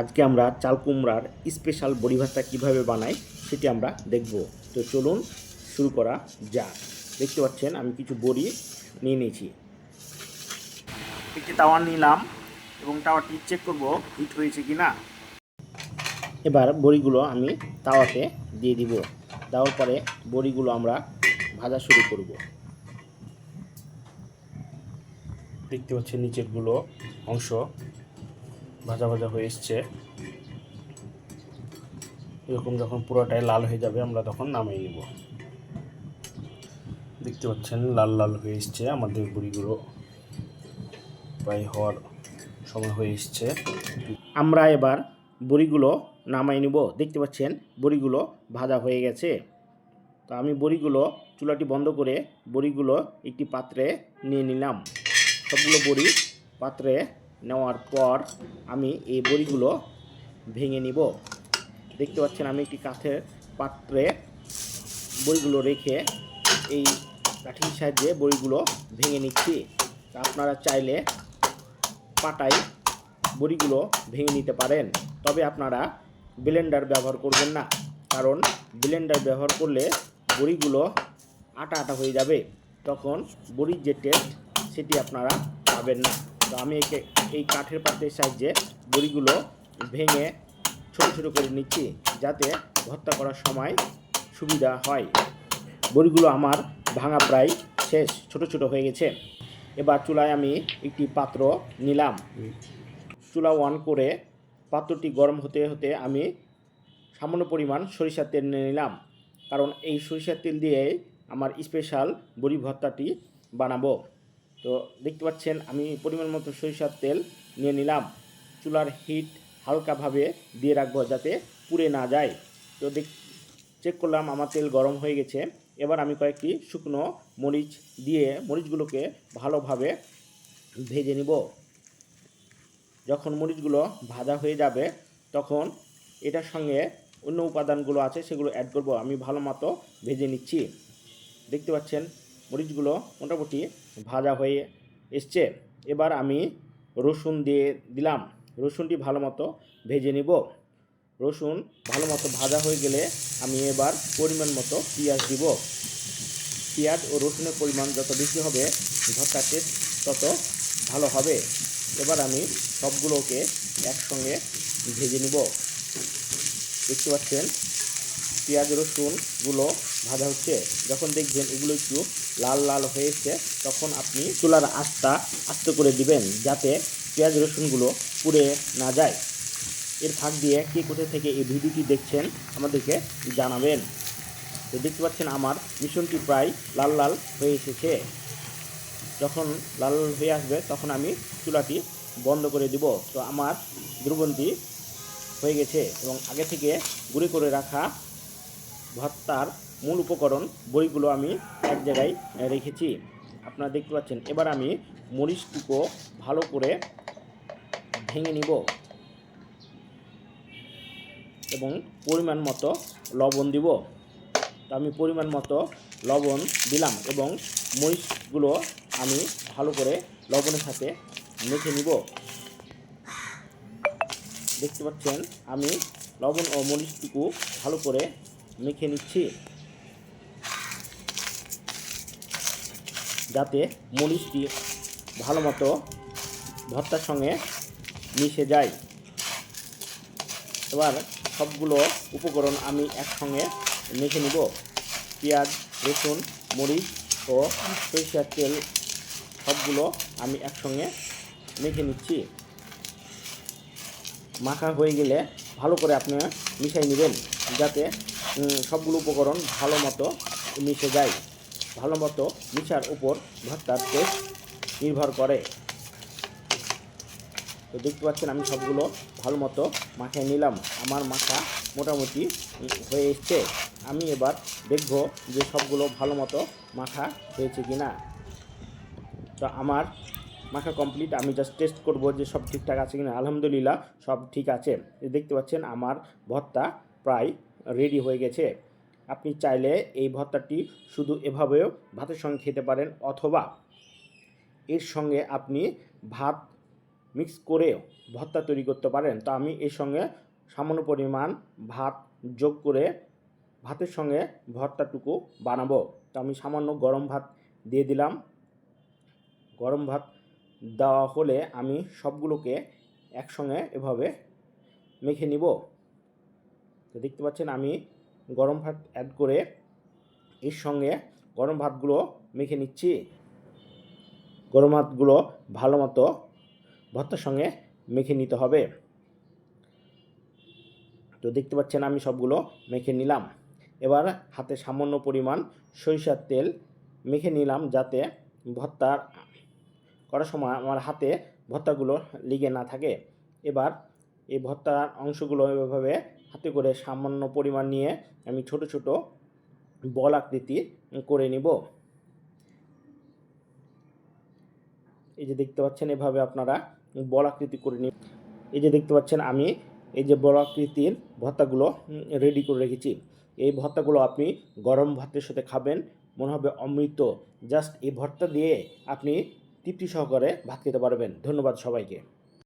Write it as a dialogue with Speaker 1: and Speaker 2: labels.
Speaker 1: আজকে আমরা চাল কুমড়ার স্পেশাল বড়ি ভাতটা কীভাবে বানাই সেটি আমরা দেখব। তো চলুন শুরু করা যাক। দেখতে পাচ্ছেন আমি কিছু বড়ি নিয়ে নিয়েছি। একটি তাওয়া নিলাম এবং তাওয়াটি চেক করব হিট হয়েছে কি না এবার বড়িগুলো আমি তাওয়াতে দিয়ে দিব। দেওয়ার পরে বড়িগুলো আমরা ভাজা শুরু করব। দেখতে পাচ্ছেন নিচেরগুলো অংশ ভাজা ভাজা হয়ে এসছে। এরকম যখন পুরোটাই লাল হয়ে যাবে, আমরা তখন নামিয়ে নেব। দেখতে পাচ্ছেন, লাল লাল হয়ে এসছে আমাদের বড়িগুলো। প্রায় হওয়ার সময় হয়ে এসছে। আমরা এবার বড়িগুলো নামাই নিব। দেখতে পাচ্ছেন, বড়িগুলো ভাজা হয়ে গেছে। তো আমি বড়িগুলো চুলাটি বন্ধ করে বড়িগুলো একটি পাত্রে নিয়ে নিলাম। সবগুলো বড়ি পাত্রে নেওয়ার পর আমি এই বড়িগুলো ভেঙে নিব। দেখতে পাচ্ছেন আমি একটি কাঠের পাত্রে বড়িগুলো রেখে এই কাঠির সাহায্যে বড়িগুলো ভেঙে নিচ্ছি। আপনারা চাইলে পাটায় বড়িগুলো ভেঙে নিতে পারেন, তবে আপনারা ব্লেন্ডার ব্যবহার করবেন না, কারণ ব্লেন্ডার ব্যবহার করলে বড়িগুলো আটা আটা হয়ে যাবে। তখন বড়ির যে টেস্ট সেটি আপনারা পাবেন না। তো আমি একে এই কাঠের পাত্রের সাহায্যে বড়িগুলো ভেঙে ছোটো ছোটো করে নিচ্ছি যাতে ভর্তা করার সময় সুবিধা হয়। বড়িগুলো আমার ভাঙা প্রায় শেষ, ছোট ছোট হয়ে গেছে। এবার চুলায় আমি একটি পাত্র নিলাম। চুলা অন করে পাত্রটি গরম হতে হতে আমি সামান্য পরিমাণ সরিষার তেল নিলাম। কারণ এই সরিষার তেল দিয়ে আমার স্পেশাল বড়ি ভর্তাটি বানাবো। তো দেখতে পাচ্ছেন, আমি পরিমাণ মতো সরিষার তেল নিয়ে নিলাম। চুলার হিট হালকাভাবে দিয়ে রাখব যাতে পুড়ে না যায়। তো দেখ চেক করলাম, আমার তেল গরম হয়ে গেছে। এবার আমি কয়েকটি শুকনো মরিচ দিয়ে মরিচগুলোকে ভালোভাবে ভেজে নিব। যখন মরিচগুলো ভাজা হয়ে যাবে, তখন এটার সঙ্গে অন্য উপাদানগুলো আছে, সেগুলো অ্যাড করব। আমি ভালো মতো ভেজে নিচ্ছি। দেখতে পাচ্ছেন মরিচগুলো মোটামুটি ভাজা হয়ে এসছে। এবার আমি রসুন দিয়ে দিলাম। রসুনটি ভালো মতো ভেজে নিব। রসুন ভালো মতো ভাজা হয়ে গেলে আমি এবার পরিমাণ মতো পেঁয়াজ দিব। পেঁয়াজ ও রসুনের পরিমাণ যত বেশি হবে ভর্তার টেস্ট তত ভালো হবে। এবার আমি সবগুলোকে একসঙ্গে ভেজে নিব। দেখতে পাচ্ছেন? পেঁয়াজ রসুনগুলো ভাজা হচ্ছে। যখন দেখবেন এগুলো একটু লাল লাল হয়ে এসছে তখন আপনি চুলার আস্তা আস্তে করে দিবেন যাতে পেঁয়াজ রসুনগুলো পুড়ে না যায়। এর ফাঁক দিয়ে কে কোথা থেকে এই ভিডিওটি দেখছেন আমাদেরকে জানাবেন। তো দেখতে পাচ্ছেন আমার মিশনটি প্রায় লাল লাল হয়ে এসেছে। যখন লাল লাল হয়ে আসবে, তখন আমি চুলাটি বন্ধ করে দিব। তো আমার দুর্গন্ধি হয়ে গেছে এবং আগে থেকে গুঁড়ি করে রাখা ভর্তার মূল উপকরণ বইগুলো আমি এক জায়গায় রেখেছি। আপনারা দেখতে পাচ্ছেন, এবার আমি মরিচটুকু ভালো করে ভেঙে নিব এবং পরিমাণ মতো লবণ দিব। তো আমি পরিমাণ মতো লবণ দিলাম এবং মরিচগুলো আমি ভালো করে লবণের সাথে মেখে নিব। দেখতে পাচ্ছেন, আমি লবণ ও মরিচটুকু ভালো করে মেখে নিচ্ছি। যাতে মরিচটি ভালো মতো ভর্তার সঙ্গে মিশে যায়। এবার সবগুলো উপকরণ আমি একসঙ্গে মেখে নিব। পেঁয়াজ, রসুন, মরিচ ও সরিষার তেল সবগুলো আমি একসঙ্গে মেখে নিচ্ছি। মাখা হয়ে গেলে ভালো করে আপনি মিশাই নেবেন যাতে সবগুলো উপকরণ ভালো মতো মিশে যায়। ভালো মতো মিশার উপর ভর্তার টেস্ট নির্ভর করে। তো দেখতে পাচ্ছেন আমি সবগুলো ভালো মতো মাখিয়ে নিলাম। আমার মাখা মোটামুটি হয়ে এসছে। আমি এবার দেখব যে সবগুলো ভালো মতো মাখা হয়েছে কি না তো আমার মাখা কমপ্লিট আমি জাস্ট টেস্ট করব যে সব ঠিকঠাক আছে কিনা। আলহামদুলিল্লাহ, সব ঠিক আছে। দেখতে পাচ্ছেন, আমার ভর্তা প্রায় রেডি হয়ে গেছে। আপনি চাইলে এই ভর্তাটি শুধু এভাবেও ভাতের সঙ্গে খেতে পারেন, অথবা এর সঙ্গে আপনি ভাত মিক্স করে ভর্তা তৈরি করতে পারেন। তো আমি এর সঙ্গে সামান্য পরিমাণ ভাত যোগ করে ভাতের সঙ্গে ভর্তাটুকু বানাবো। তো আমি সামান্য গরম ভাত দিয়ে দিলাম। গরম ভাত দেওয়া হলে আমি সবগুলোকে একসঙ্গে এভাবে মেখে নিব। তো দেখতে পাচ্ছেন আমি গরম ভাত অ্যাড করে এর সঙ্গে গরম ভাতগুলো মেখে নিচ্ছি। গরম ভাতগুলো ভালো মতো ভর্তার সঙ্গে মেখে নিতে হবে। তো দেখতে পাচ্ছেন আমি সবগুলো মেখে নিলাম। এবার হাতে সামান্য পরিমাণ সরিষার তেল মেখে নিলাম যাতে ভর্তার করার সময় আমার হাতে ভর্তাগুলো লিগে না থাকে। এবার এই ভর্তার অংশগুলো এভাবে হাতে করে সামান্য পরিমাণ নিয়ে আমি ছোট ছোট বল আকৃতি করে নিব। এই যে দেখতে পাচ্ছেন, এভাবে আপনারা বল আকৃতি করে নিন এই যে দেখতে পাচ্ছেন, আমি এই যে বল আকৃতির ভর্তাগুলো রেডি করে রেখেছি। এই ভর্তাগুলো আপনি গরম ভাতের সাথে খাবেন, মনে হবে অমৃত। জাস্ট এই ভর্তা দিয়ে আপনি তৃপ্তি সহকারে ভাত খেতে পারবেন। ধন্যবাদ সবাইকে।